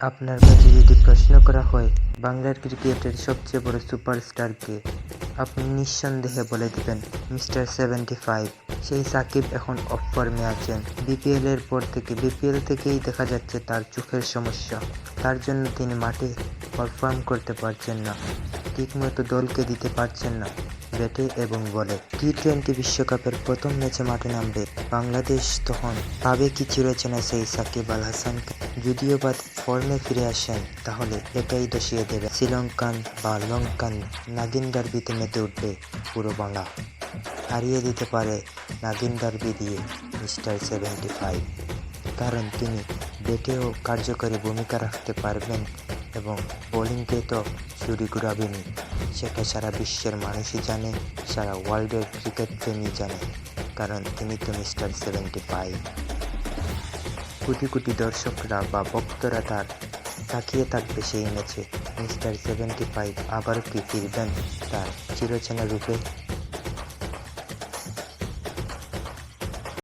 আপনার কাছে যদি প্রশ্ন করা হয়, বাংলার ক্রিকেটের সবচেয়ে বড় সুপারস্টার কে আপনি নিঃসন্দেহে বলে দিবেন, মিস্টার সেভেন্টি ফাইভ। সেই সাকিব এখন অফ ফর্মে আছেন। বিপিএল এর পর থেকে বিপিএল থেকেই দেখা যাচ্ছে তার চোখের সমস্যা। তার জন্য তিনি মাঠে পারফর্ম করতে পারছেন না। ঠিকমতো দলকে দিতে পারছেন না। ব্যাটে এবং বলে টি টোয়েন্টি বিশ্বকাপের প্রথম ম্যাচে মাঠে নামবে বাংলাদেশ তখন। পাবে কি চিরচেনা সেই সাকিব আল হাসানকে যদিও বা ফর্মে ফিরে আসেন, তাহলে এটাই দশিয়ে দেবে শ্রীলঙ্কান বা লঙ্কান নাগিন ডার্বিতে মেতে উঠবে পুরো বাংলা। হারিয়ে দিতে পারে নাগিন ডার্বি দিয়ে মিস্টার সেভেন্টি ফাইভ। কারণ তিনি ব্যাটেও কার্যকরী ভূমিকা রাখতে পারবেন এবং বোলিংকে তো চুরি ঘুরাবেনি সেটা সারা বিশ্বের মানুষই জানে, সারা ওয়ার্ল্ডের ক্রিকেট প্রেমী জানে, কারণ তিনি তো mister seventy five. Crore crore দর্শকরা বা ভক্তরা তার, তাকিয়ে থাকবে সেই ম্যাচে। মিস্টার সেভেন্টি ফাইভ আবারও কি ফিরবেন তার চিরচেনা রূপে?